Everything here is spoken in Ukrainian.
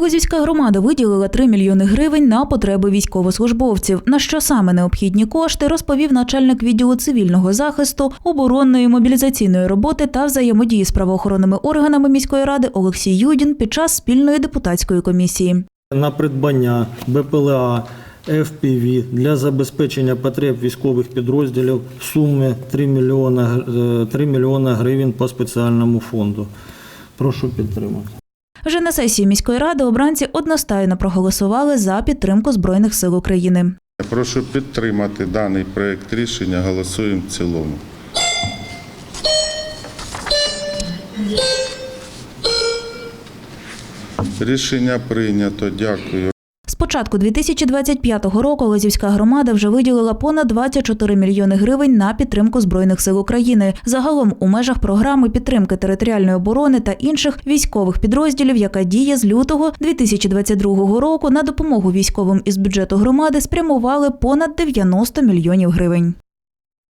Лозівська громада виділила 3 мільйони гривень на потреби військовослужбовців. На що саме необхідні кошти, розповів начальник відділу цивільного захисту, оборонної мобілізаційної роботи та взаємодії з правоохоронними органами міської ради Олексій Юдін під час спільної депутатської комісії. на придбання БПЛА FPV для забезпечення потреб військових підрозділів в сумі 3 мільйона, е, 3 мільйона гривень по спеціальному фонду. Прошу підтримати. Вже на сесії міської ради обранці одностайно проголосували за підтримку збройних сил України. Прошу підтримати даний проект рішення. Голосуємо в цілому. Рішення прийнято. Дякую. Початку 2025 року Лозівська громада вже виділила понад 24 мільйони гривень на підтримку збройних сил України. Загалом у межах програми підтримки територіальної оборони та інших військових підрозділів, яка діє з лютого 2022 року, на допомогу військовим із бюджету громади спрямували понад 90 мільйонів гривень.